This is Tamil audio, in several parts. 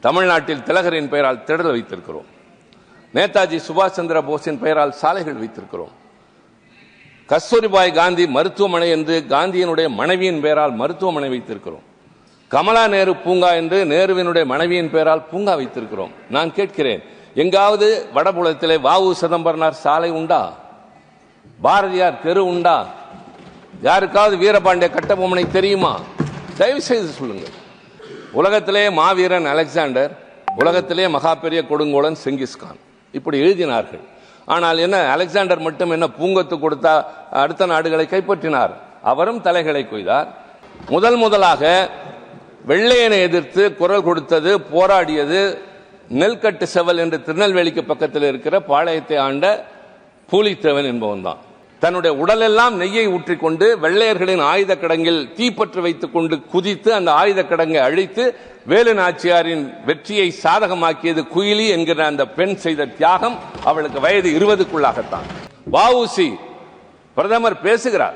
தமிழ்நாட்டில் திலகரின் பெயரால் திடல் வைத்திருக்கிறோம். நேதாஜி சுபாஷ் சந்திர போஸின் பெயரால் சாலைகள் வைத்திருக்கிறோம். கஸ்தூரிபாய் காந்தி மருத்துவமனை என்று காந்தியினுடைய மனைவியின் பெயரால் மருத்துவமனை வைத்திருக்கிறோம். கமலா நேரு பூங்கா என்று நேருவினுடைய மனைவியின் பெயரால் பூங்கா வைத்திருக்கிறோம். நான் கேட்கிறேன் எங்காவது வடபுலத்திலே வாவு சிதம்பரனார் சாலை உண்டா? பாரதியார் தெரு உண்டா? யாருக்காவது வீரபாண்டிய கட்டபொம்மனை தெரியுமா? தயவு செய்து சொல்லுங்கள். உலகத்திலே மாவீரன் அலெக்சாண்டர் உலகத்திலே மகா பெரிய கொடுங்கோலன் செங்கிஸ்கான் இப்படி எழுதினார்கள். ஆனால் என்ன அலெக்சாண்டர் மட்டும் என்ன பூங்கத்து கொடுத்தா அடுத்த நாடுகளை கைப்பற்றினார்? அவரும் தலைகளை கொய்தார். முதல் முதலாக வெள்ளையனை எதிர்த்து குரல் கொடுத்தது போராடியது நெல்கட்டு செவல் என்று திருநெல்வேலிக்கு பக்கத்தில் இருக்கிற பாளையத்தை ஆண்ட பூலித்தேவன் என்பவன் தான் தன்னுடைய உடலெல்லாம் நெய்யை ஊற்றிக்கொண்டு வெள்ளையர்களின் ஆயுத கிடங்கில் தீப்பற்று வைத்துக் கொண்டு குதித்து அந்த ஆயுத கிடங்கை அழித்து வேலு நாச்சியாரின் வெற்றியை சாதகமாக்கியது குயிலி என்கிற அந்த பெண் செய்த தியாகம் அவளுக்கு வயது இருபதுக்குள்ளாகத்தான். வஉசி பிரதமர் பேசுகிறார்.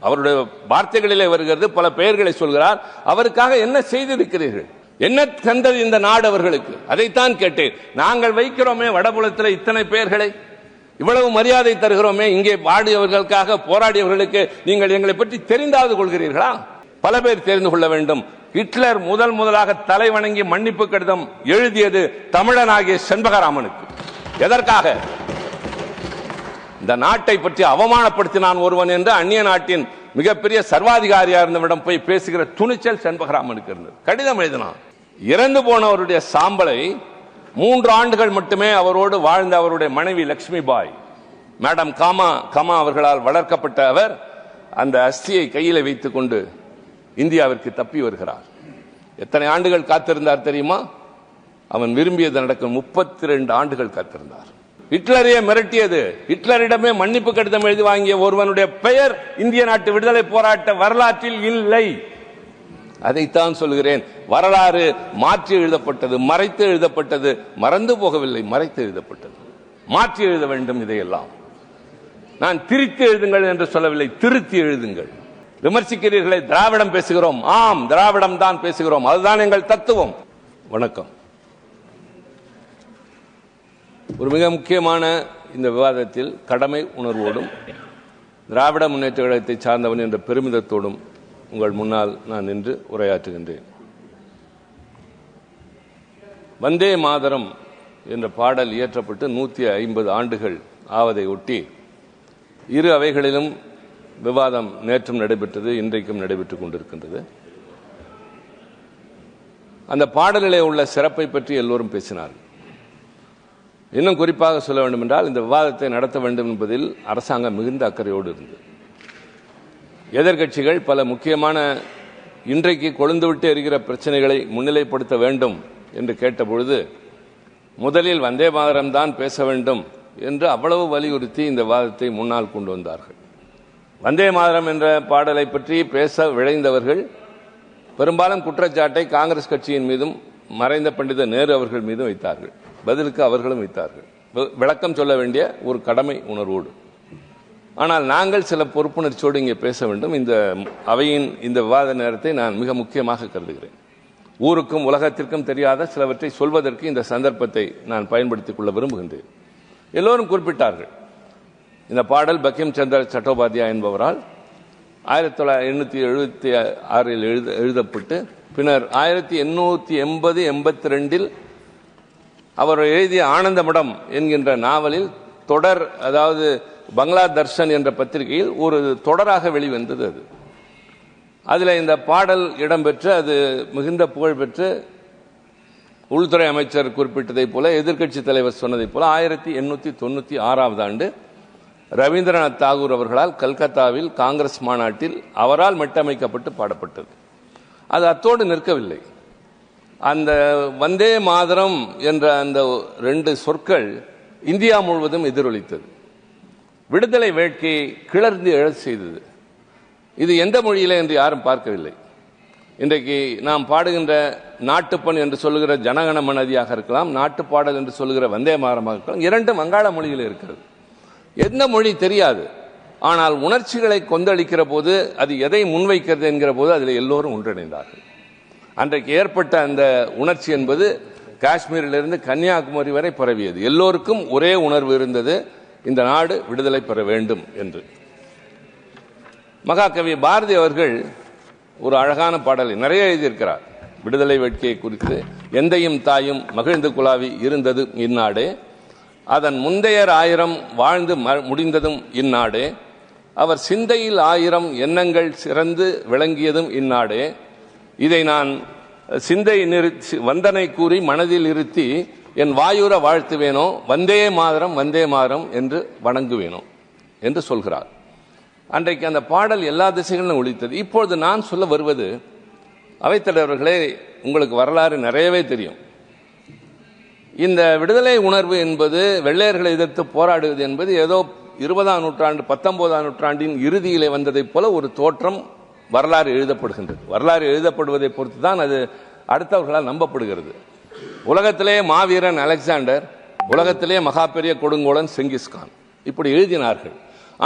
அவருடைய வார்த்தைகளிலே வருகிறது பல பெயர்களை சொல்கிறார். அவருக்காக என்ன செய்திருக்கிறீர்கள்? என்ன தந்தது இந்த நாடு அவர்களுக்கு? அதைத்தான் கேட்டேன். நாங்கள் வைக்கிறோமே வடபுலத்தில் இத்தனை பெயர்களை. இவ்வளவு மரியாதை தருகிறோமே இங்கே வாடியவர்களுக்காக போராடியவர்களுக்கு நீங்கள் எங்களை பற்றி தெரிந்தாவது கொள்கிறீர்களா? பல பேர் தெரிந்து கொள்ள வேண்டும். ஹிட்லர் முதல் முதலாக தலை வணங்கி மன்னிப்பு கடிதம் எழுதியது தமிழனாகிய செண்பகராமனுக்கு. எதற்காக? இந்த நாட்டை பற்றி அவமானப்படுத்தினான் ஒருவன் என்று அந்நிய நாட்டின் மிகப்பெரிய சர்வாதிகாரியா இருந்தவிடம் போய் பேசுகிற துணிச்சல் செண்பகராமனுக்கு இருந்தது. கடிதம் எழுதினான். இறந்து போனவருடைய சாம்பலை மூன்று ஆண்டுகள் மட்டுமே அவரோடு வாழ்ந்த அவருடைய மனைவி லட்சுமி பாய் மேடம் காமா கமா அவர்களால் வளர்க்கப்பட்ட அவர் அந்த அஸ்தியை கையில் வைத்துக் கொண்டு இந்தியாவிற்கு தப்பி வருகிறார். எத்தனை ஆண்டுகள் காத்திருந்தார் தெரியுமா? அவன் விரும்பியது நடக்கும் முப்பத்தி ரெண்டு ஆண்டுகள் காத்திருந்தார். ஹிட்லரையே மிரட்டியது. ஹிட்லரிடமே மன்னிப்பு கடிதம் எழுதி வாங்கிய ஒருவனுடைய பெயர் இந்திய நாட்டு விடுதலை போராட்ட வரலாற்றில் இல்லை. அதைத்தான் சொல்கிறேன். வரலாறு மாற்றி எழுதப்பட்டது மறைத்து எழுதப்பட்டது மறந்து போகவில்லை மறைத்து எழுதப்பட்டது. மாற்றி எழுத வேண்டும் இதையெல்லாம். நான் திருத்தி எழுதுங்கள் என்று சொல்லவில்லை திருத்தி எழுதுங்கள். விமர்சிக்கிறீர்களே திராவிடம் பேசுகிறோம். ஆம் திராவிடம் தான் பேசுகிறோம். அதுதான் எங்கள் தத்துவம். வணக்கம். ஒரு மிக முக்கியமான இந்த விவாதத்தில் கடமை உணர்வோடும் திராவிட முன்னேற்ற கழகத்தை சார்ந்தவன் என்ற பெருமிதத்தோடும் உங்கள் முன்னால் நான் நின்று உரையாற்றுகின்றேன். வந்தே மாதரம் என்ற பாடல் இயற்றப்பட்டு நூற்றி ஐம்பது ஆண்டுகள் ஆவதை ஒட்டி இரு அவைகளிலும் விவாதம் நேற்றும் நடைபெற்றது இன்றைக்கும் நடைபெற்றுக் கொண்டிருக்கின்றது. அந்த பாடலிலே உள்ள சிறப்பை பற்றி எல்லோரும் பேசினார்கள் இன்னும் குறிப்பாக சொல்ல வேண்டும் என்றால் இந்த விவாதத்தை நடத்த வேண்டும் என்பதில் அரசாங்கம் மிகுந்த அக்கறையோடு இருந்தது. எதிர்கட்சிகள் பல முக்கியமான இன்றைக்கு கொழுந்துவிட்டு இருக்கிற பிரச்சனைகளை முன்னிலைப்படுத்த வேண்டும் என்று கேட்டபொழுது முதலில் வந்தே மாதரம் தான் பேச வேண்டும் என்று அவ்வளவு வலியுறுத்தி இந்த வாதத்தை முன்னால் கொண்டு வந்தார்கள். வந்தே மாதரம் என்ற பாடலை பற்றி பேச விழைந்தவர்கள் பெரும்பாலும் குற்றச்சாட்டை காங்கிரஸ் கட்சியின் மீதும் மறைந்த பண்டித நேரு அவர்கள் மீதும் வைத்தார்கள். பதிலுக்கு அவர்களும் வைத்தார்கள். விளக்கம் சொல்ல வேண்டிய ஒரு கடமை உணர்வோடு. ஆனால் நாங்கள் சில பொறுப்புணர்ச்சியோடு இங்கே பேச வேண்டும். இந்த அவையின் இந்த விவாத நேரத்தை நான் மிக முக்கியமாக கருதுகிறேன். ஊருக்கும் உலகத்திற்கும் தெரியாத சிலவற்றை சொல்வதற்கு இந்த சந்தர்ப்பத்தை நான் பயன்படுத்திக் கொள்ள விரும்புகின்றேன். எல்லோரும் குறிப்பிட்டார்கள். இந்த பாடல் பக்கிம் சந்திர சட்டோபாத்யா என்பவரால் ஆயிரத்தி தொள்ளாயிரத்தி எண்ணூற்றி எழுபத்தி ஆறில் எழுத எழுதப்பட்டு பின்னர் ஆயிரத்தி எண்ணூற்றி எண்பது எண்பத்தி ரெண்டில் அவர் எழுதிய ஆனந்தமடம் என்கின்ற நாவலில் தொடர் அதாவது பங்களா தர்ஷன் என்ற பத்திரிகையில் ஒரு தொடராக வெளிவந்தது அது. அதில் இந்த பாடல் இடம்பெற்று அது மிகுந்த புகழ்பெற்று உள்துறை அமைச்சர் குறிப்பிட்டதைப் போல எதிர்க்கட்சி தலைவர் சொன்னதைப் போல ஆயிரத்தி எண்ணூற்றி தொண்ணூற்றி ஆறாவது ஆண்டு ரவீந்திரநாத் தாகூர் அவர்களால் கல்கத்தாவில் காங்கிரஸ் மாநாட்டில் அவரால் மெட்டமைக்கப்பட்டு பாடப்பட்டது. அது அத்தோடு நிற்கவில்லை. அந்த வந்தே மாதரம் என்ற அந்த ரெண்டு சொற்கள் இந்தியா முழுவதும் எதிரொலித்தது. விடுதலை வேட்கையை கிளர்ந்து எழச் செய்தது. இது எந்த மொழியில் என்று யாரும் பார்க்கவில்லை. இன்றைக்கு நாம் பாடுகின்ற நாட்டுப்பண் என்று சொல்லுகிற ஜனகண மனதியாக இருக்கலாம் நாட்டுப்பாடல் என்று சொல்லுகிற வந்தே மாறமாக இருக்கலாம் இரண்டும் வங்காள மொழியில் இருக்கிறது. எந்த மொழி தெரியாது. ஆனால் உணர்ச்சிகளை கொந்தளிக்கிற போது அது எதை முன்வைக்கிறது என்கிற போது அதில் எல்லோரும் ஒன்றிணைந்தார்கள். அன்றைக்கு ஏற்பட்ட அந்த உணர்ச்சி என்பது காஷ்மீரிலிருந்து கன்னியாகுமரி வரை பரவியது. எல்லோருக்கும் ஒரே உணர்வு இருந்தது இந்த நாடு விடுதலை பெற வேண்டும் என்று. மகாகவி பாரதி அவர்கள் ஒரு அழகான பாடலை நிறைய எழுதியிருக்கிறார். விடுதலை வேட்கையை குறித்து எந்தையும் தாயும் மகிழ்ந்து குழாவி இருந்தது இந்நாடு. அதன் முந்தையர் ஆயிரம் வாழ்ந்து ம- முடிந்ததும் இந்நாடு. அவர் சிந்தையில் ஆயிரம் எண்ணங்கள் சிறந்து விளங்கியதும் இந்நாடு. இதை நான் சிந்தை நிறுத்தி வந்தனை கூறி மனதில் இருத்தி என் வாயுர வாழ்த்துவேனோ வந்தே மாதரம் வந்தே மாதரம் என்று வணங்குவேனோ என்று சொல்கிறார். அன்றைக்கு அந்த பாடல் எல்லா திசைகளிலும் ஒழித்தது இப்பொழுது நான் சொல்ல வருவது அவைத்தலைவர்களே உங்களுக்கு வரலாறு நிறையவே தெரியும். இந்த விடுதலை உணர்வு என்பது வெள்ளையர்களை எதிர்த்து போராடுவது என்பது ஏதோ இருபதாம் நூற்றாண்டு பத்தொன்பதாம் நூற்றாண்டின் இறுதியிலே வந்ததைப் போல ஒரு தோற்றம் வரலாறு எழுதப்படுகின்றது. வரலாறு எழுதப்படுவதை பொறுத்து தான் அது அடுத்தவர்களால் நம்பப்படுகிறது. உலகத்திலே மாவீரன் அலெக்சாண்டர் உலகத்திலே மகா பெரிய கொடுங்கோலன் செங்கிஸ்கான் இப்படி எழுதினார்கள்.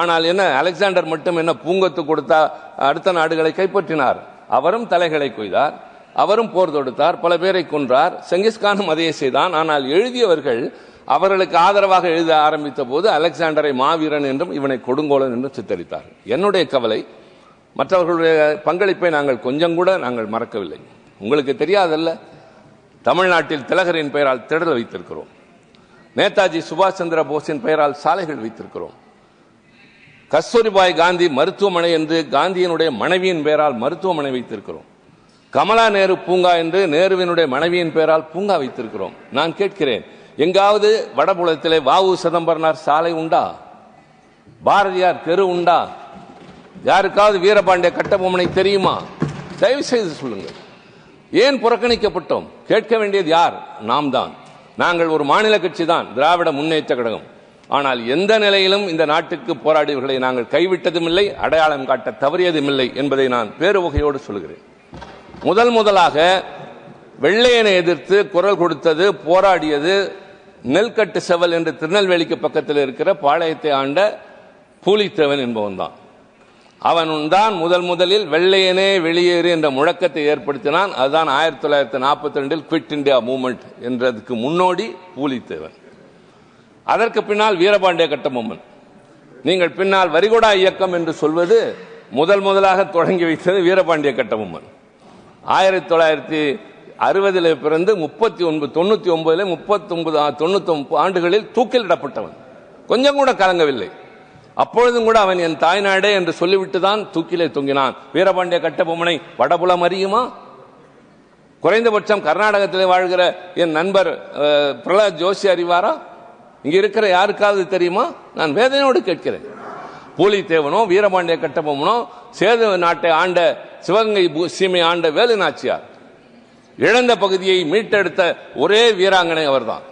ஆனால் என்ன அலெக்சாண்டர் மட்டும் என்ன பூங்கொத்து கொடுத்தா அடுத்த நாடுகளை கைப்பற்றினார். அவரும் தலைகளை கொய்தார் அவரும் போர் தொடுத்தார் பல பேரை கொன்றார். செங்கிஸ்கானும் அதையே செய்தான். ஆனால் எழுதியவர்கள் அவர்களுக்கு ஆதரவாக எழுத ஆரம்பித்த போது அலெக்சாண்டரை மாவீரன் என்றும் இவனை கொடுங்கோலன் என்றும் சித்தரித்தார்கள். என்னுடைய கவலை மற்றவர்களுடைய பங்களிப்பை நாங்கள் கொஞ்சம் கூட நாங்கள் மறக்கவில்லை. உங்களுக்கு தெரியாதல்ல தமிழ்நாட்டில் திலகரின் பெயரால் திடல் வைத்திருக்கிறோம். நேதாஜி சுபாஷ் சந்திர போஸின் பெயரால் சாலைகள் வைத்திருக்கிறோம். கஸ்தூரிபாய் காந்தி மருத்துவமனை என்று காந்தியினுடைய மனைவியின் பெயரால் மருத்துவமனை வைத்திருக்கிறோம். கமலா நேரு பூங்கா என்று நேருவினுடைய மனைவியின் பெயரால் பூங்கா வைத்திருக்கிறோம். நான் கேட்கிறேன் எங்காவது வடபுலத்திலே வாவு சிதம்பரனார் சாலை உண்டா? பாரதியார் தெரு உண்டா? யாருக்காவது வீரபாண்டிய கட்டபொம்மனை தெரியுமா? தயவு செய்து சொல்லுங்கள். ஏன் புறக்கணிக்கப்பட்டோம்? கேட்க வேண்டியது யார்? நாம் தான் நாங்கள் ஒரு மாநில கட்சி தான் திராவிட முன்னேற்ற கழகம். ஆனால் எந்த நிலையிலும் இந்த நாட்டுக்கு போராடியவர்களை நாங்கள் கைவிட்டதும் இல்லை அடையாளம் காட்ட தவறியதும் இல்லை என்பதை நான் பேருவகையோடு சொல்கிறேன். முதல் முதலாக வெள்ளையனை எதிர்த்து குரல் கொடுத்தது போராடியது நெல்கட்டு செவல் என்று திருநெல்வேலிக்கு பக்கத்தில் இருக்கிற பாளையத்தை ஆண்ட பூலித்தேவன் என்பவன் தான் அவன் முதல் முதலில் வெள்ளையனே வெளியேறு என்ற முழக்கத்தை ஏற்படுத்தினான். அதுதான் ஆயிரத்தி தொள்ளாயிரத்தி நாற்பத்தி ரெண்டில் குவிட் இந்தியா மூமெண்ட் என்றதுக்கு முன்னோடி பூலித்தேவன். அதற்கு பின்னால் வீரபாண்டிய கட்டபொம்மன். நீங்கள் பின்னால் வரிகொடா இயக்கம் என்று சொல்வது முதல் முதலாக தொடங்கி வைத்தது வீரபாண்டிய கட்டபொம்மன். ஆயிரத்தி தொள்ளாயிரத்தி அறுபதில் பிறந்து முப்பத்தி ஒன்பது தொண்ணூற்றி ஒன்பதில் முப்பத்தி ஒன்பது தொண்ணூத்தி ஆண்டுகளில் தூக்கிலிடப்பட்டவன். கொஞ்சம் கூட கலங்கவில்லை. அப்பொழுதும் கூட அவன் என் தாய்நாடே என்று சொல்லிவிட்டு தான் தூக்கிலே தொங்கினான். வீரபாண்டிய கட்டபொம்மனை வடபுலம் அறியுமா? குறைந்தபட்சம் கர்நாடகத்தில் வாழ்கிற என் நண்பர் அஹ், பிரகலாத் ஜோஷி அறிவாரா? இங்க இருக்கிற யாருக்காவது தெரியுமா? நான் வேதனையோடு கேட்கிறேன். பூலித்தேவனோ வீரபாண்டிய கட்டபொம்மனோ சேது நாட்டை ஆண்ட சிவகங்கை சீமை ஆண்ட வேலு நாச்சியார். இழந்த பகுதியை மீட்டெடுத்த ஒரே வீராங்கனை அவர்தான்.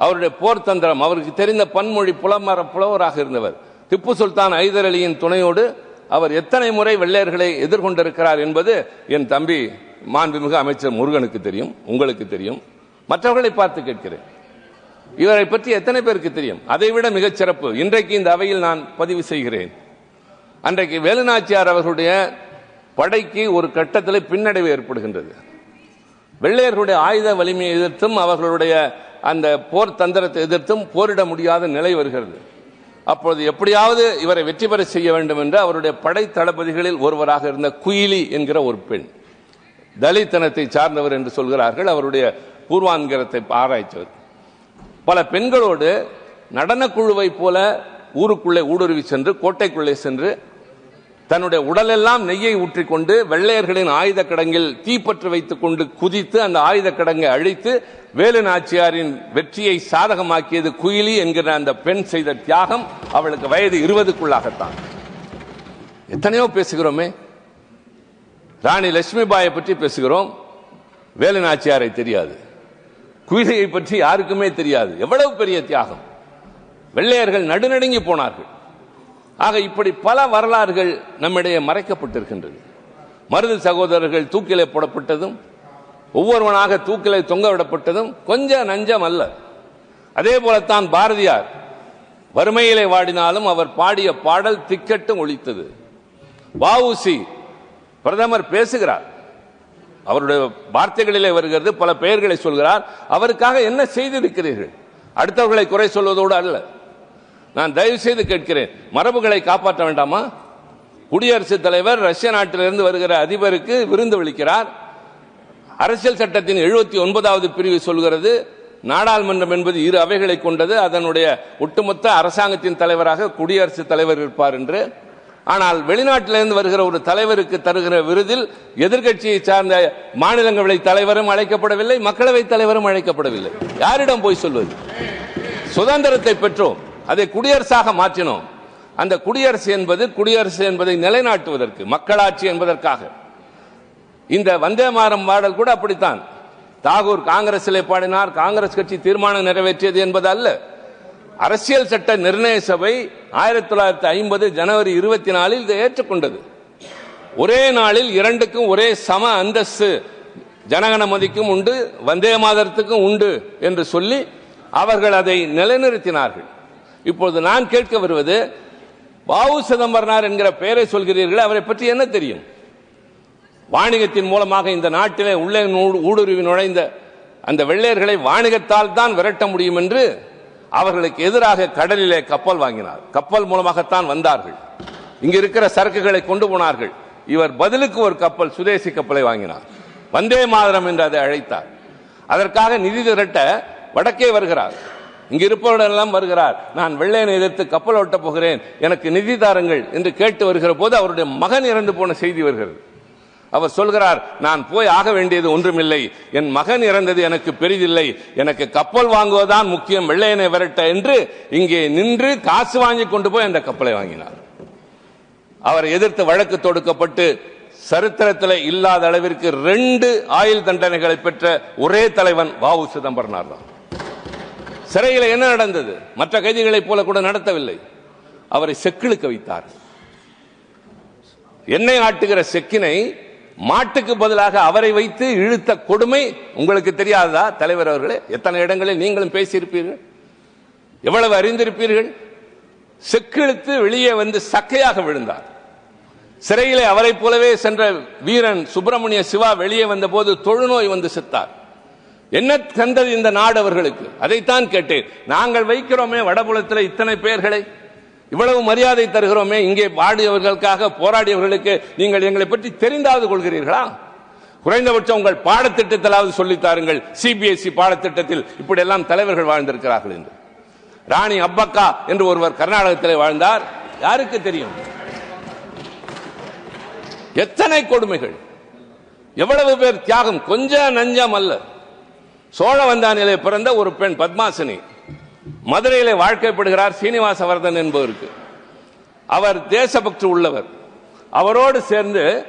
அவருடைய போர் தந்திரம் அவருக்கு தெரிந்த பன்மொழி புலமர புலவராக இருந்தவர். திப்பு சுல்தான் ஐதர் அலியின் துணையோடு அவர் எத்தனை முறை வெள்ளையர்களை எதிர்கொண்டிருக்கிறார் என்பது என் தம்பி மாண்புமிகு அமைச்சர் முருகனுக்கு தெரியும் உங்களுக்கு தெரியும். மற்றவர்களை பார்த்து கேட்கிறேன். இவரை பற்றி எத்தனை பேருக்கு தெரியும்? அதைவிட மிகச் சிறப்பு. இன்றைக்கு இந்த அவையில் நான் பதிவு செய்கிறேன். அன்றைக்கு வேலுநாச்சியார் அவர்களுடைய படைக்கு ஒரு கட்டத்தில் பின்னடைவு ஏற்படுகின்றது. வெள்ளையர்களுடைய ஆயுத வலிமையை எதிர்த்தும் அவர்களுடைய அந்த போர் தந்திரத்தை எதிர்த்தும் போரிட முடியாத நிலை வருகிறது. அப்பொழுது எப்படியாவது இவரை வெற்றி பெற செய்ய வேண்டும் என்று அவருடைய படை தளபதிகளில் ஒருவராக இருந்த குயிலி என்கிற ஒரு பெண். தலித்தனத்தை சார்ந்தவர் என்று சொல்கிறார்கள். அவருடைய பூர்வாங்கரத்தை ஆராய்ச்சவர். பல பெண்களோடு நடனக்குழுவை போல ஊருக்குள்ளே ஊடுருவி சென்று கோட்டைக்குள்ளே சென்று தன்னுடைய உடலெல்லாம் நெய்யை ஊற்றிக்கொண்டு வெள்ளையர்களின் ஆயுத கிடங்கில் தீப்பற்று வைத்துக் கொண்டு குதித்து அந்த ஆயுத கிடங்கை அழித்து வேலு நாச்சியாரின் வெற்றியை சாதகமாக்கியது குயிலி என்கிற அந்த பெண் செய்த தியாகம் அவளுக்கு வயது இருபதுக்குள்ளாகத்தான். எத்தனையோ பேசுகிறோமே. ராணி லட்சுமிபாயை பற்றி பேசுகிறோம். வேலு நாச்சியாரை தெரியாது. குயிலியை பற்றி யாருக்குமே தெரியாது. எவ்வளவு பெரிய தியாகம். வெள்ளையர்கள் நடுநடுங்கி போனார்கள். ஆக இப்படி பல வரலாறுகள் நம்மிடையே மறைக்கப்பட்டிருக்கின்றது. மருது சகோதரர்கள் தூக்கிலே போடப்பட்டதும் ஒவ்வொருவனாக தூக்கிலே தொங்க விடப்பட்டதும் கொஞ்சம் நஞ்சம் அல்ல. அதே போலத்தான் பாரதியார் வறுமையிலே வாடினாலும் அவர் பாடிய பாடல் திக்கட்டும் ஒழித்தது. வஉசி பிரதமர் பேசுகிறார். அவருடைய வார்த்தைகளிலே வருகிறது பல பெயர்களை சொல்கிறார். அவருக்காக என்ன செய்திருக்கிறீர்கள்? அடுத்தவர்களை குறை சொல்வதோடு அல்ல. நான் தயவு செய்து கேட்கிறேன் மரபுகளை காப்பாற்ற வேண்டாமா? குடியரசுத் தலைவர் ரஷ்ய நாட்டிலிருந்து வருகிற அதிபருக்கு விருந்து விளிக்கிறார். அரசியல் சட்டத்தின் எழுபத்தி ஒன்பதாவது பிரிவு சொல்கிறது நாடாளுமன்றம் என்பது இரு அவைகளை கொண்டது அதனுடைய ஒட்டுமொத்த அரசாங்கத்தின் தலைவராக குடியரசுத் தலைவர் இருப்பார் என்று. ஆனால் வெளிநாட்டிலிருந்து வருகிற ஒரு தலைவருக்கு தருகிற விருதில் எதிர்க்கட்சியை சார்ந்த மாநிலங்களவை தலைவரும் அழைக்கப்படவில்லை மக்களவை தலைவரும் அழைக்கப்படவில்லை. யாரிடம் போய் சொல்வது? சுதந்திரத்தை பெற்றோம். அதை குடியரசாக மாற்றினோம். அந்த குடியரசு என்பது குடியரசு என்பதை நிலைநாட்டுவதற்கு மக்களாட்சி என்பதற்காக. இந்த வந்தே மாறம் பாடல் கூட அப்படித்தான். தாகூர் காங்கிரஸிலே பாடினார் காங்கிரஸ் கட்சி தீர்மானம் நிறைவேற்றியது என்பது அல்ல. அரசியல் சட்ட நிர்ணய சபை ஆயிரத்தி தொள்ளாயிரத்தி ஐம்பது ஜனவரி இருபத்தி நாலில் இதை ஏற்றுக்கொண்டது. ஒரே நாளில் இரண்டுக்கும் ஒரே சம அந்தஸ்து ஜனகணமதிக்கும் உண்டு வந்தே மாதரத்துக்கும் உண்டு என்று சொல்லி அவர்கள் அதை நிலைநிறுத்தினார்கள். இப்பொழுது நான் கேட்க வருவது பாவு சிதம்பரனார் என்கிற பெயரை சொல்கிறீர்கள் அவரை பற்றி என்ன தெரியும்? வாணிகத்தின் மூலமாக இந்த நாட்டிலே உள்ளே ஊடுருவி நுழைந்த அந்த வெள்ளையர்களை வாணிகத்தால் தான் விரட்ட முடியும் என்று அவர்களுக்கு எதிராக கடலிலே கப்பல் வாங்கினார். கப்பல் மூலமாகத்தான் வந்தார்கள். இங்கு இருக்கிற சரக்குகளை கொண்டு போனார்கள். இவர் பதிலுக்கு ஒரு கப்பல் சுதேசி கப்பலை வாங்கினார். வந்தே மாதரம் என்று அதை அழைத்தார். அதற்காக நிதி திரட்ட வடக்கே வருகிறார். இங்கு இருப்பவரெல்லாம் வருகிறார் நான் வெள்ளையனை எதிர்த்து கப்பல் ஓட்டப் போகிறேன். எனக்கு நிதி தாருங்கள் என்று கேட்டு வருகிற போது அவருடைய மகன் இறந்து போன செய்தி வருகிறது. அவர் சொல்கிறார் நான் போய் ஆக வேண்டியது ஒன்றுமில்லை. என் மகன் இறந்தது எனக்கு பெரிதில்லை. எனக்கு கப்பல் வாங்குவதுதான் முக்கியம். வெள்ளையனை விரட்ட என்று இங்கே நின்று காசு வாங்கி கொண்டு போய் அந்த கப்பலை வாங்கினார். அவரை எதிர்த்து வழக்கு தொடுக்கப்பட்டு சரித்திரத்தில் இல்லாத அளவிற்கு ரெண்டு ஆயுள் தண்டனைகளை பெற்ற ஒரே தலைவன் வாவு சிதம்பரனார் தான். சிறையில் என்ன நடந்தது? மற்ற கைதிகளைப் போல கூட நடத்தவில்லை. அவரை செக்கிழுக்க வைத்தார். எண்ணெய் ஆட்டுகிற செக்கினை மாட்டுக்கு பதிலாக அவரை வைத்து இழுத்த கொடுமை உங்களுக்கு தெரியாதா தலைவர் அவர்களே எத்தனை இடங்களில் நீங்களும் பேசியிருப்பீர்கள்? எவ்வளவு அறிந்திருப்பீர்கள்? செக்கிழுத்து வெளியே வந்து சக்கையாக விழுந்தார். சிறையிலே அவரைப் போலவே சென்ற வீரன் சுப்பிரமணிய சிவா வெளியே வந்த போது தொழுநோய் வந்து செத்தார். என்ன தந்தது இந்த நாடு அவர்களுக்கு? அதைத்தான் கேட்டேன். நாங்கள் வைக்கிறோமே வடபுலத்தில் இத்தனை பெயர்களை இவ்வளவு மரியாதை தருகிறோமே இங்கே பாடியவர்களுக்காக போராடியவர்களுக்கு நீங்கள் எங்களை பற்றி தெரிந்தாவது கொள்கிறீர்களா? குறைந்தபட்சம் உங்கள் பாடத்திட்டத்திலாவது சொல்லித் தாருங்கள். சிபிஎஸ்இ பாடத்திட்டத்தில் இப்படி எல்லாம் தலைவர்கள் வாழ்ந்திருக்கிறார்கள் என்று. ராணி அப்பக்கா என்று ஒருவர் கர்நாடகத்திலே வாழ்ந்தார். யாருக்கு தெரியும்? எத்தனை கொடுமைகள். எவ்வளவு பேர் தியாகம். கொஞ்சம் நஞ்சம் அல்ல. சோழவந்தானிலே பிறந்த ஒரு பெண் பத்மாசினி. மதுரையிலே வாழ்க்கைப்படுகிறார் சீனிவாசவர்தன் என்பவருக்கு. அவர் தேசபக்தி உள்ளவர். அவரோடு சேர்ந்து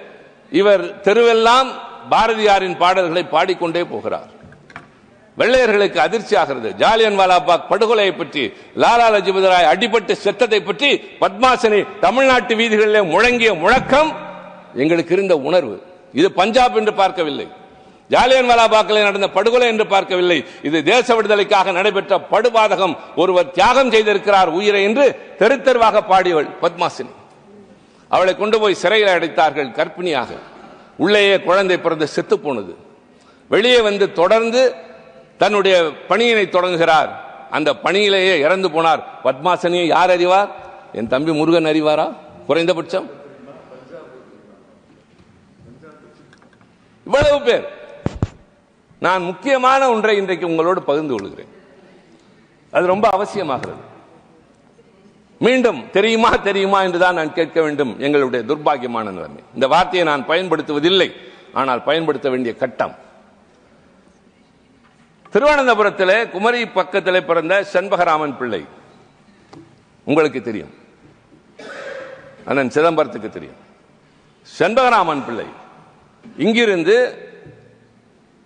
இவர் தெருவெல்லாம் பாரதியாரின் பாடல்களை பாடிக்கொண்டே போகிறார். வெள்ளையர்களுக்கு அதிர்ச்சி ஆகிறது. ஜாலியன் வாலாபாக் படுகொலையை பற்றி லாலா லஜபதி ராய் அடிபட்டு செத்ததை பற்றி பத்மாசனி தமிழ்நாட்டு வீதிகளிலே முழங்கிய முழக்கம் எங்களுக்கு இருந்த உணர்வு. இது பஞ்சாப் என்று பார்க்கவில்லை. ஜாலியன் வாலாபாக்கில் நடந்த படுகொலை என்று பார்க்கவில்லை. இது தேச விடுதலைக்காக நடைபெற்ற படுபாதகம். ஒருவர் தியாகம் செய்திருக்கிறார் உயிரை என்று தெரு தெருவாக பாடியவள் பத்மாசினி. அவளை கொண்டு போய் சிறையில் அடைத்தார்கள் கர்ப்பிணியாக. உள்ளேயே குழந்தை பிறந்து செத்து போனது. வெளியே வந்து தொடர்ந்து தன்னுடைய பணியினை தொடங்குகிறார். அந்த பணியிலேயே இறந்து போனார். பத்மாசனியை யார் அறிவார்? என் தம்பி முருகன் அறிவாரா? குறைந்தபட்சம். இவ்வளவு பேர். நான் முக்கியமான ஒன்றை இன்றைக்கு உங்களோடு பகிர்ந்து கொள்கிறேன். அது ரொம்ப அவசியமாகிறது. மீண்டும் தெரியுமா தெரியுமா என்றுதான் நான் கேட்க வேண்டும். எங்களுடைய துர்பாகியமான நிலைமை. இந்த வார்த்தையை நான் பயன்படுத்துவதில்லை. ஆனால் பயன்படுத்த வேண்டிய கட்டம். திருவனந்தபுரத்திலே குமரி பக்கத்தில் பிறந்த செண்பகராமன் பிள்ளை. உங்களுக்கு தெரியும். அண்ணன் சிதம்பரத்துக்கு தெரியும். செண்பகராமன் பிள்ளை. இங்கிருந்து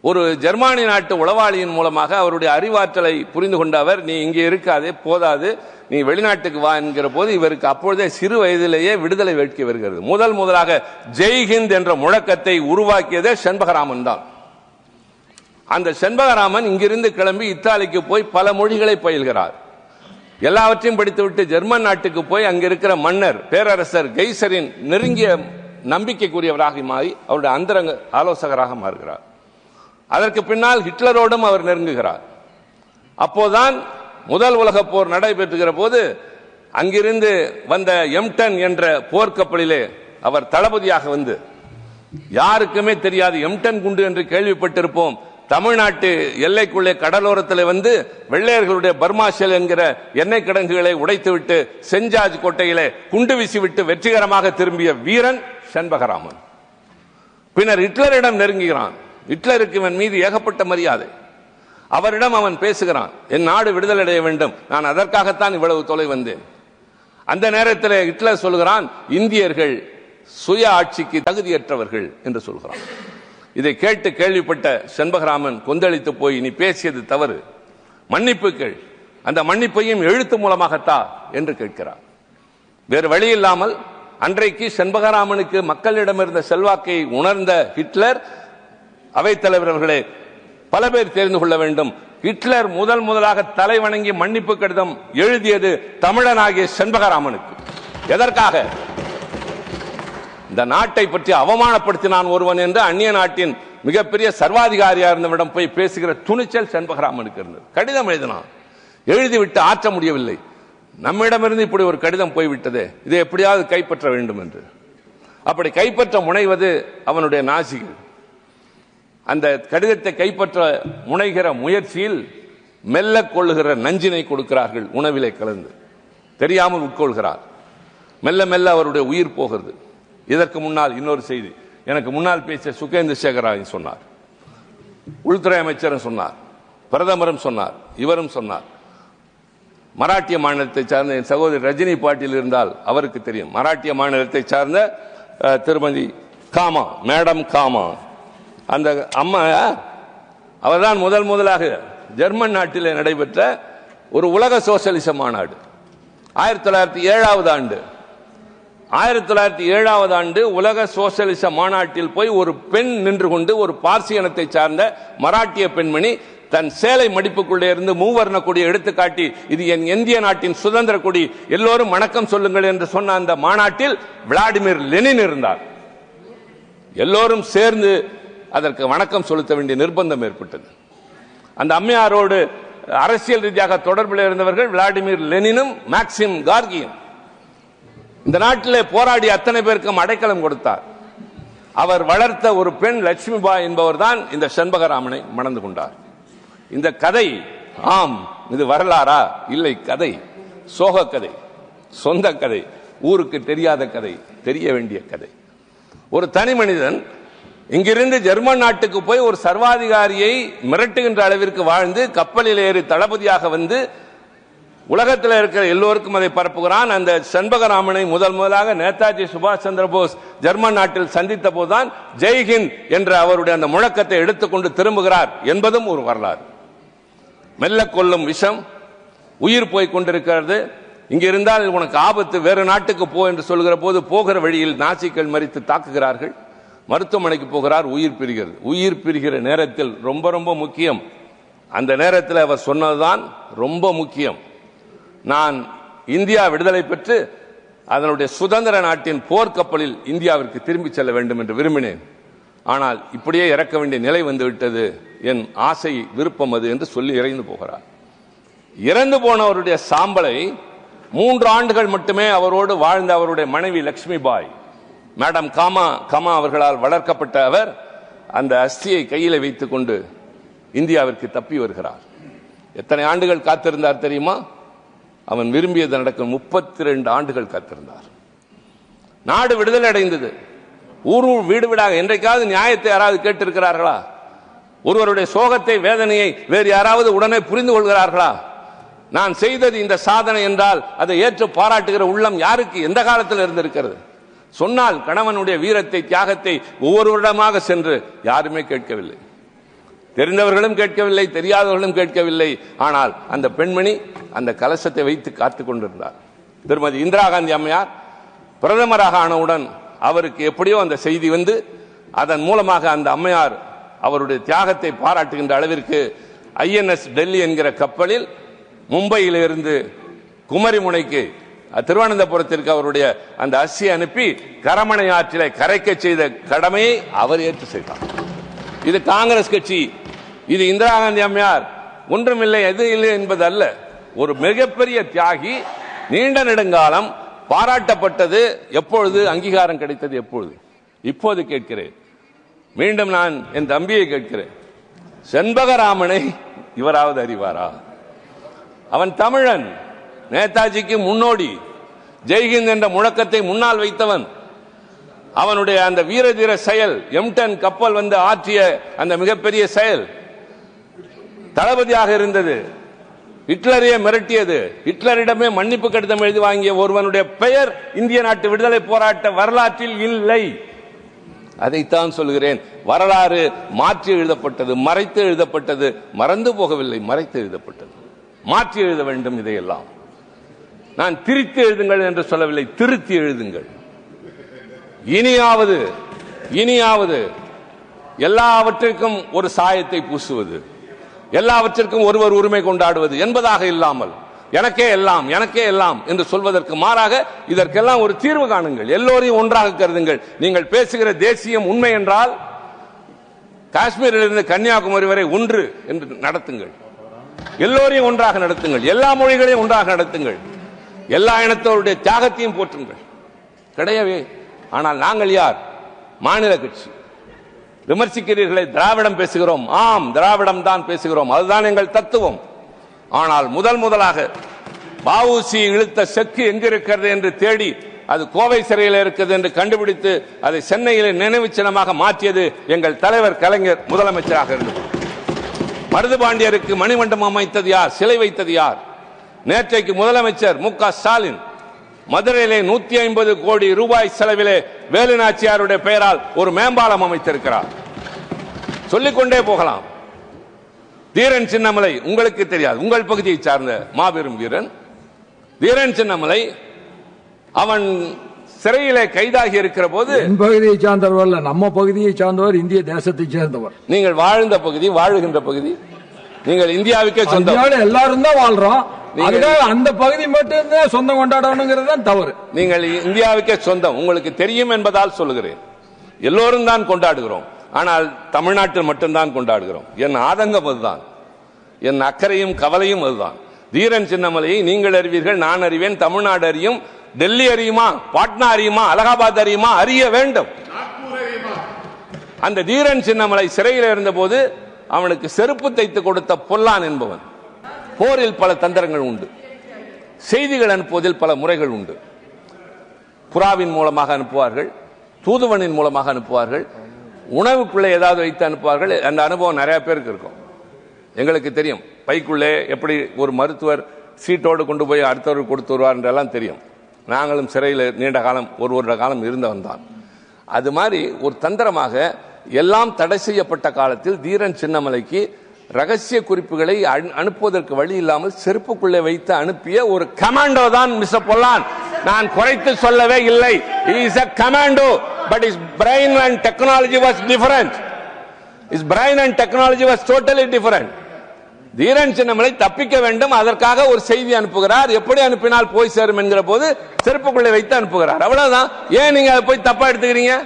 ஒரு ஜெர்மானி நாட்டு உளவாளியின் மூலமாக அவருடைய அறிவாற்றலை புரிந்து கொண்ட அவர் நீ இங்கே இருக்காதே போதாது நீ வெளிநாட்டுக்கு வா என்கிற போது இவருக்கு அப்பொழுதே சிறு வயதிலேயே விடுதலை வேட்கை வருகிறது. முதல் முதலாக ஜெய்ஹிந்த் என்ற முழக்கத்தை உருவாக்கியதே செண்பகராமன் தான். அந்த செண்பகராமன் இங்கிருந்து கிளம்பி இத்தாலிக்கு போய் பல மொழிகளை பயில்கிறார். எல்லாவற்றையும் படித்துவிட்டு ஜெர்மன் நாட்டுக்கு போய் அங்க இருக்கிற மன்னர் பேரரசர் கெய்சரின் நெருங்கிய நம்பிக்கைக்குரியவராக மாறி அவருடைய அந்தரங்க ஆலோசகராக மாறுகிறார். அதற்கு பின்னால் ஹிட்லரோடும் அவர் நெருங்குகிறார். அப்போதான் முதல் உலகப் போர் நடைபெற்றுகிற போது அங்கிருந்து வந்த எம்டன் என்ற போர்க்கப்பலிலே அவர் தளபதியாக வந்து யாருக்குமே தெரியாது எம்டன் குண்டு என்று கேள்விப்பட்டிருப்போம். தமிழ்நாட்டு எல்லைக்குள்ளே கடலோரத்தில் வந்து வெள்ளையர்களுடைய பர்மாஷல் என்கிற எண்ணெய் கிடங்குகளை உடைத்துவிட்டு செஞ்சாஜ் கோட்டையிலே குண்டு வீசிவிட்டு வெற்றிகரமாக திரும்பிய வீரன் செண்பகராமன் பின்னர் ஹிட்லரிடம் நெருங்குகிறான். ஹிட்லருக்கு இவன் மீது ஏகப்பட்ட மரியாதை. அவரிடம் அவன் பேசுகிறான் என் நாடு விடுதலை அடைய வேண்டும் நான் அதற்காகத்தான் இவ்வளவு தொலை வந்தேன். அந்த நேரத்தில் ஹிட்லர் சொல்கிறான் இந்தியர்கள் சுய ஆட்சிக்கு தகுதியற்றவர்கள் என்று சொல்கிறான். இதை கேட்டு கேள்விப்பட்ட செண்பகராமன் கொந்தளித்து போய் நீ பேசியது தவறு. மன்னிப்பு கேள். அந்த மன்னிப்பையும் எழுத்து மூலமாகத்தா? என்று கேட்கிறார் வேறு வழி இல்லாமல் அன்றைக்கு செண்பகராமனுக்கு மக்களிடமிருந்த செல்வாக்கை உணர்ந்த ஹிட்லர் அவைத்தலைவர் அவர்களே பல பேர் தெரிந்து கொள்ள வேண்டும். ஹிட்லர் முதல் முதலாக தலை வணங்கி மன்னிப்பு கடிதம் எழுதியது தமிழனாகிய செண்பகராமனுக்கு. எதற்காக? இந்த நாட்டை பற்றி அவமானப்படுத்தினான் ஒருவன் என்று அந்நிய நாட்டின் மிகப்பெரிய சர்வாதிகாரியா இருந்தவிடம் போய் பேசுகிற துணிச்சல் செண்பகராமனுக்கு இருந்தது. கடிதம் எழுதினான். எழுதிவிட்டு ஆற்ற முடியவில்லை. நம்மிடமிருந்து இப்படி ஒரு கடிதம் போய்விட்டதே. இதை எப்படியாவது கைப்பற்ற வேண்டும் என்று. அப்படி கைப்பற்ற முனைவது அவனுடைய நாசிகள். அந்த கடிதத்தை கைப்பற்ற முனைகிற முயற்சியில் மெல்ல கொள்ளுகிற நஞ்சினை கொடுக்கிறார்கள் உணவிலே கலந்து. தெரியாமல் உட்கொள்கிறார். மெல்ல மெல்ல அவருடைய உயிர் போகிறது. இதற்கு முன்னால் இன்னொரு செய்தி. எனக்கு முன்னால் பேசிய சுகேந்திர சேகராயன் சொன்னார். உள்துறை அமைச்சரும் சொன்னார். பிரதமரும் சொன்னார். இவரும் சொன்னார். மராட்டிய மாநிலத்தை சார்ந்த என் சகோதரி ரஜினி பாட்டில் இருந்தால் அவருக்கு தெரியும். மராட்டிய மாநிலத்தை சார்ந்த திருமதி காமா மேடம் காமா. அந்த அம்மா அவர்தான் முதல் முதலாக ஜெர்மன் நாட்டில் நடைபெற்ற ஒரு உலக சோசியலிச மாநாடு ஆயிரத்தி தொள்ளாயிரத்தி ஏழாவது ஆண்டு. ஆயிரத்தி தொள்ளாயிரத்தி ஏழாவது ஆண்டு உலக சோசலிச மாநாட்டில் போய் ஒரு பெண் நின்று கொண்டு ஒரு பார்சி இனத்தை சார்ந்த மராட்டிய பெண்மணி தன் சேலை மடிப்புக்குள்ளே இருந்து மூவர்ண கொடியை எடுத்துக்காட்டி இது என் இந்திய நாட்டின் சுதந்திர கொடி எல்லோரும் வணக்கம் சொல்லுங்கள் என்று சொன்ன அந்த மாநாட்டில் விளாடிமிர் லெனின் இருந்தார். எல்லோரும் சேர்ந்து அதற்கு வணக்கம் செலுத்த வேண்டிய நிர்பந்தம் ஏற்பட்டது. அந்த அம்மையாரோடு அரசியல் ரீதியாக தொடர்பில் இருந்தவர்கள் விளாடிமிர் லெனினும் மேக்சிம் கார்கியும். இந்த நாட்டிலே போராடி அத்தனை பேருக்கும் அடைக்கலம் கொடுத்தார். அவர் வளர்த்த ஒரு பெண் லட்சுமி பாய் என்பவர் தான் இந்த செண்பகராமனை மணந்து கொண்டார். இந்த கதை ஆம் இது வரலாறா? இல்லை கதை. சோக கதை. சொந்த கதை. ஊருக்கு தெரியாத கதை. தெரிய வேண்டிய கதை. ஒரு தனி மனிதன் இங்கிருந்து ஜெர்மன் நாட்டுக்கு போய் ஒரு சர்வாதிகாரியை மிரட்டுகின்ற அளவிற்கு வாழ்ந்து கப்பலில் ஏறி தளபதியாக வந்து உலகத்தில் இருக்கிற எல்லோருக்கும் அதை பரப்புகிறான். அந்த செண்பகராமனை முதல் முதலாக நேதாஜி சுபாஷ் சந்திர போஸ் ஜெர்மன் நாட்டில் சந்தித்த போதுதான் ஜெய்ஹிந்த் என்ற அவருடைய அந்த முழக்கத்தை எடுத்துக்கொண்டு திரும்புகிறார் என்பதும் ஒரு வரலாறு. மெல்ல கொல்லும் விஷம் உயிர் போய் கொண்டிருக்கிறது. இங்கே இருந்தால் உனக்கு ஆபத்து வேறு நாட்டுக்கு போ என்று சொல்கிற போது போகிற வழியில் நாசிக்கள் மறித்து தாக்குகிறார்கள். மருத்துவமனைக்கு போகிறார் உயிர் பிரிகிறது. உயிர் பிரிகிற நேரத்தில் ரொம்ப ரொம்ப முக்கியம். அந்த நேரத்தில் அவர் சொன்னதுதான் ரொம்ப முக்கியம். நான் இந்தியா விடுதலை பெற்று அதனுடைய சுதந்திர நாட்டின் போர்க்கப்பலில் இந்தியாவிற்கு திரும்பி செல்ல வேண்டும் என்று விரும்பினேன். ஆனால் இப்படியே இறக்க வேண்டிய நிலை வந்துவிட்டது என் ஆசை விருப்பம் அது என்று சொல்லி இறைந்து போகிறார். இறந்து போனவருடைய சாம்பலை மூன்று ஆண்டுகள் மட்டுமே அவரோடு வாழ்ந்த அவருடைய மனைவி லக்ஷ்மி பாய் மேடம் காமா காமா அவர்களால் வளர்க்கப்பட்ட அவர் அந்த அஸ்தியை கையில வைத்துக் கொண்டு இந்தியாவிற்கு தப்பி வருகிறார். எத்தனை ஆண்டுகள் காத்திருந்தார் தெரியுமா? அவன் விரும்பியது நடக்கும் முப்பத்தி ரெண்டு ஆண்டுகள் காத்திருந்தார். நாடு விடுதலை அடைந்தது. ஊர் ஊர் வீடு வீடாக என்றைக்காவது நியாயத்தை யாராவது கேட்டிருக்கிறார்களா? ஒருவருடைய சோகத்தை வேதனையை வேறு யாராவது உடனே புரிந்து கொள்கிறார்களா? நான் செய்தது இந்த சாதனை என்றால் அதை ஏற்று பாராட்டுகிற உள்ளம் யாருக்கு எந்த காலத்தில் இருந்திருக்கிறது? சொன்னால் கணவனுடைய வீரத்தை தியாகத்தை ஒவ்வொருவரிடமாக சென்று யாருமே கேட்கவில்லை. தெரிந்தவர்களும் கேட்கவில்லை தெரியாதவர்களும் கேட்கவில்லை. ஆனால் அந்த பெண்மணி அந்த கலசத்தை வைத்து காத்து கொண்டிருந்தார். திருமதி இந்திரா காந்தி அம்மையார் பிரதமராக ஆனவுடன் அவருக்கு எப்படியோ அந்த செய்தி வந்து அதன் மூலமாக அந்த அம்மையார் அவருடைய தியாகத்தை பாராட்டுகின்ற அளவிற்கு ஐஎன்எஸ் டெல்லி என்கிற கப்பலில் மும்பையிலிருந்து குமரிமுனைக்கு திருவனந்தபுரத்திற்கு அவருடைய அந்த அஸ்தி அனுப்பி கரமணை ஆற்றில கரைக்க செய்த கடமையை அவர் ஏற்று செய்தார். இது காங்கிரஸ் கட்சி இது இந்திரா காந்தி அம்மையார். ஒன்றுமில்லை எது இல்லை என்பது அல்ல ஒரு மிகப்பெரிய தியாகி நீண்ட நெடுங்காலம் பாராட்டப்பட்டது எப்பொழுது அங்கீகாரம் கிடைத்தது எப்பொழுது? இப்போது கேட்கிறேன். மீண்டும் நான் என் தம்பியை கேட்கிறேன். செண்பகராமனை இவராவது அறிவாரா? அவன் தமிழன். நேதாஜிக்கு முன்னோடி ஜெய்ஹிந்த் என்ற முழக்கத்தை முன்னால் வைத்தவன். அவனுடைய அந்த வீரதீர செயல் எம்டன் கப்பல் வந்து ஆற்றிய அந்த மிகப்பெரிய செயல் தளபதியாக இருந்தது. ஹிட்லரையே மிரட்டியது. ஹிட்லரிடமே மன்னிப்பு கடிதம் எழுதி வாங்கிய ஒருவனுடைய பெயர் இந்திய நாட்டு விடுதலை போராட்ட வரலாற்றில் இல்லை. அதைத்தான் சொல்கிறேன். வரலாறு மாற்றி எழுதப்பட்டது மறைத்து எழுதப்பட்டது மறந்து போகவில்லை மறைத்து எழுதப்பட்டது. மாற்றி எழுத வேண்டும் இதையெல்லாம். நான் திரித்து எழுதுங்கள் என்று சொல்லவில்லை திருத்தி எழுதுங்கள். இனியாவது இனியாவது எல்லாவற்றிற்கும் ஒரு சாயத்தை பூசுவது எல்லாவற்றிற்கும் ஒருவர் உரிமை கொண்டாடுவது என்பதாக இல்லாமல் எனக்கே எல்லாம் எனக்கே எல்லாம் என்று சொல்வதற்கு மாறாக இதற்கெல்லாம் ஒரு தீர்வு காணுங்கள். எல்லோரையும் ஒன்றாக கருதுங்கள். நீங்கள் பேசுகிற தேசியம் உண்மை என்றால் காஷ்மீரிலிருந்து கன்னியாகுமரி வரை ஒன்று என்று நடத்துங்கள். எல்லோரையும் ஒன்றாக நடத்துங்கள். எல்லா மொழிகளையும் ஒன்றாக நடத்துங்கள். எல்லா இனத்தவருடைய தியாகத்தையும் போற்றுங்கள். கிடையவே. ஆனால் நாங்கள் யார்? மாநில கட்சி. விமர்சிக்கிறீர்களே திராவிடம் பேசுகிறோம். ஆம் திராவிடம் தான் பேசுகிறோம். அதுதான் எங்கள் தத்துவம். ஆனால் முதல் முதலாக வஉசி இழுத்த செக்கு எங்க இருக்கிறது என்று தேடி அது கோவை சிறையில் இருக்கிறது என்று கண்டுபிடித்து அதை சென்னையில் நினைவு சின்னமாக மாற்றியது எங்கள் தலைவர் கலைஞர் முதலமைச்சராக இருந்தது மருதுபாண்டியருக்கு மணிமண்டபம் அமைத்தது யார்? சிலை வைத்தது யார்? நேற்றைக்கு முதலமைச்சர் மு க ஸ்டாலின் மதுரையிலே நூத்தி ஐம்பது கோடி ரூபாய் செலவிலே வேலுநாச்சியாருடைய பெயரால் ஒரு மேம்பாலம் அமைத்திருக்கிறார். சொல்லிக்கொண்டே போகலாம். தீரன் சின்னமலை உங்களுக்கு தெரியாது. உங்கள் பகுதியை சார்ந்த மாபெரும் வீரன். தீரன் சின்னமலை அவன் சிறையிலே கைதாகி இருக்கிற போது பகுதியை சார்ந்தவர் அல்ல நம்ம பகுதியை சார்ந்தவர் இந்திய தேசத்தை சேர்ந்தவர். நீங்கள் வாழ்ந்த பகுதி வாழுகின்ற பகுதி. நீங்கள் இந்தியாவுக்கே சொந்தம். எல்லாரும் தான் வாழ்றோம். அதுக்காக அந்த பகுதி மட்டும் தான் சொந்தம் கொண்டாடணுங்கிறது தான் தவறு. நீங்கள் இந்தியாவுக்கே சொந்தம். உங்களுக்கு தெரியும் என்பதால் சொல்லுகிறேன். எல்லோரும் தான் கொண்டாடுகிறோம். ஆனால் தமிழ்நாட்டில் மட்டும்தான் கொண்டாடுகிறோம். என் ஆதங்கம் அதுதான். என் அக்கறையும் கவலையும் அதுதான். தீரன் சின்னமலையை நீங்கள் அறிவீர்கள் நான் அறிவேன் தமிழ்நாடு அறியும் டெல்லி அறியுமா பாட்னா அறியுமா அலகாபாத் அறியுமா அறிய வேண்டும். அந்த தீரன் சின்னமலை சிறையில் இருந்தபோது அவனுக்கு செருப்பு தைத்து கொடுத்த பொல்லான் என்பவன். போரில் பல தந்திரங்கள் உண்டு. செய்திகள் அனுப்புவதில் பல முறைகள் உண்டு. புறாவின் மூலமாக அனுப்புவார்கள் தூதுவனின் மூலமாக அனுப்புவார்கள் உணவுக்குள்ளே ஏதாவது வைத்து அனுப்புவார்கள். அந்த அனுபவம் நிறைய பேருக்கு இருக்கும். எங்களுக்கு தெரியும். பைக்குள்ளே எப்படி ஒரு மருத்துவர் சீட்டோடு கொண்டு போய் அடுத்தவருக்கு கொடுத்து வருவார் என்றெல்லாம் தெரியும். நாங்களும் சிறையில் நீண்ட காலம் ஒரு வருட காலம் இருந்தவன் தான். அது மாதிரி ஒரு தந்திரமாக எல்லாம் தடை செய்யப்பட்ட காலத்தில் தீரன் சின்னமலைக்கு ரகசிய குறிப்புகளை அனு- அனுப்புவதற்கு வழி இல்லாமல் செருப்புக்குள்ளே வைத்து அனுப்பிய ஒரு கமாண்டோ தான் மிஸ் பொல்லான். நான் குறைத்து சொல்லவே இல்லை. Is a commando but is brain and technology was different is brain and technology was totally different Dheeran Chinnamalai தப்பிக்க வேண்டும். அதற்காக ஒரு செய்தி அனுப்புகிறார். எப்படி அனுப்பினால் போய் சேரும் என்கிற போது செருப்புக்குள்ளே வைத்து அனுப்புகிறார். அவ்வளவுதான். ஏன் நீங்க அதை போய் தப்பா எடுத்துக்கிறீங்க?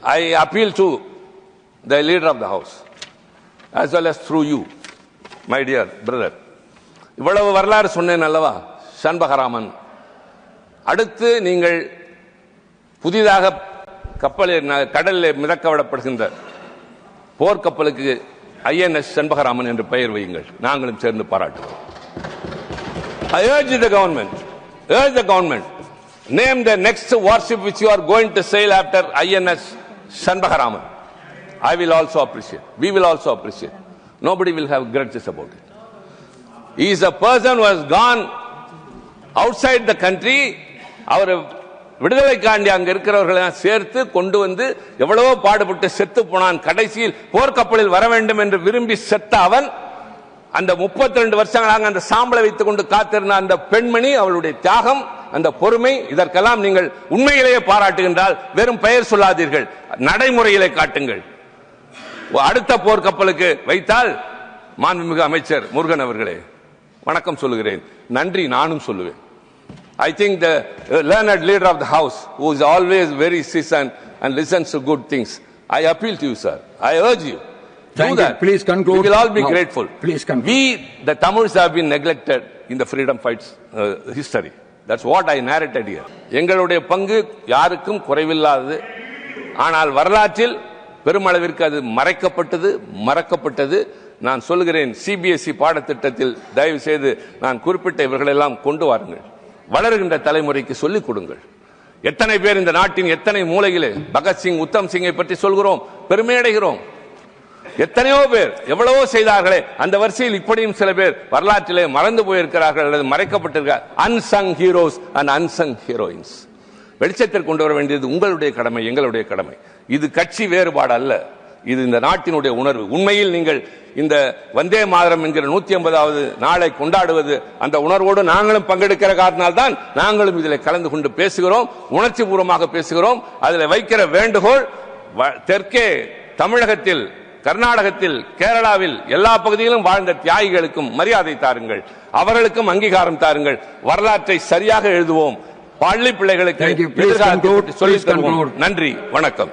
I appeal to the leader of the house as well as through you my dear brother இவ்வளவு வரலாறு சொன்னேன் அல்லவா சண்பகராமன் அடுத்து நீங்கள் புதிதாக கப்பலில் கடலில் மிதக்க விடப்படுகின்ற போர்க்கப்பலுக்கு ஐஎன்எஸ் செண்பகராமன் என்று பெயர் வையுங்கள் நாங்களும் சேர்ந்து பாராட்டுவோம் I the government urge the government name the next warship which you are going to sail after INS Chempakaraman I will also appreciate. We will also appreciate. Nobody will have grudges about it. He is a person who has gone outside the country. அவர் விடுதலைக்காண்டி அங்க இருக்கிறவர்களை சேர்த்து கொண்டு வந்து எவ்வளவோ பாடுபட்டு செத்து போனான் கடைசியில் போர்க்கப்பலில் வர வேண்டும் என்று விரும்பி செத்த அவன் அந்த 32 ரெண்டு வருஷங்களாக அந்த சாம்பலை வைத்துக் கொண்டு காத்திருந்த அந்த பெண்மணி அவளுடைய தியாகம் அந்த பொறுமை இதற்கெல்லாம் நீங்கள் உண்மையிலேயே பாராட்டுகின்றால் வெறும் பெயர் சொல்லாதீர்கள் நடைமுறையிலே காட்டுங்கள் அடுத்த போர்க்கப்பலுக்கு வைத்தால் மாண்புமிகு அமைச்சர் முருகன் அவர்களே வணக்கம் சொல்லுகிறேன் நன்றி நானும் சொல்லுவேன் the uh, learned leader of the house, who is always very seasoned and listens to good things, I appeal to you, sir. I urge you. Thank do you. that. Please conclude We will all be now. grateful. Please conclude. We, the Tamils, have been neglected in the freedom fights uh, history. That's what I narrated here. எங்களுடைய பங்கு யாருக்கும் குறைவில்லாதது ஆனால் வரலாற்றில் பெருமளவிற்கு அது மறைக்கப்பட்டது மறக்கப்பட்டது. நான் சொல்கிறேன் சிபிஎஸ்இ பாடத்திட்டத்தில் தயவு செய்து நான் குறிப்பிட்ட இவர்களெல்லாம் கொண்டு வாருங்கள். வளருகின்ற தலைமுறைக்கு சொல்லிக் கொடுங்கள். எத்தனை பேர் இந்த நாட்டின் எத்தனை மூலையிலே பகத்சிங் உத்தம் சிங்கை பற்றி சொல்கிறோம் பெருமையடைகிறோம். எத்தனையோ பேர் எவ்வளவோ செய்தார்களே அந்த வரிசையில் இப்படியும் சில பேர் வரலாற்றிலே மறந்து போயிருக்கிறார்கள் அல்லது மறைக்கப்பட்டிருக்கிறார். Unsung heroes and unsung heroines வெளிச்சத்திற்கு கொண்டு வர வேண்டியது உங்களுடைய கடமை எங்களுடைய கடமை. இது கட்சி வேறுபாடு அல்ல இது இந்த நாட்டினுடைய உணர்வு. உண்மையில் நீங்கள் இந்த வந்தே மாதரம் என்கிற நூத்தி ஐம்பதாவது நாளை கொண்டாடுவது அந்த உணர்வோடு நாங்களும் பங்கெடுக்கிற காரணத்தால் நாங்களும் இதில் கலந்து கொண்டு பேசுகிறோம் உணர்ச்சி பூர்வமாக பேசுகிறோம். அதில் வைக்கிற வேண்டுகோள் தெற்கே தமிழகத்தில் கர்நாடகத்தில் கேரளாவில் எல்லா பகுதியிலும் வாழ்ந்த தியாகிகளுக்கும் மரியாதை தாருங்கள். அவர்களுக்கும் அங்கீகாரம் தாருங்கள். வரலாற்றை சரியாக எழுதுவோம். பள்ளி பிள்ளைகளுக்கு தருவோம். conclude. நன்றி. வணக்கம்.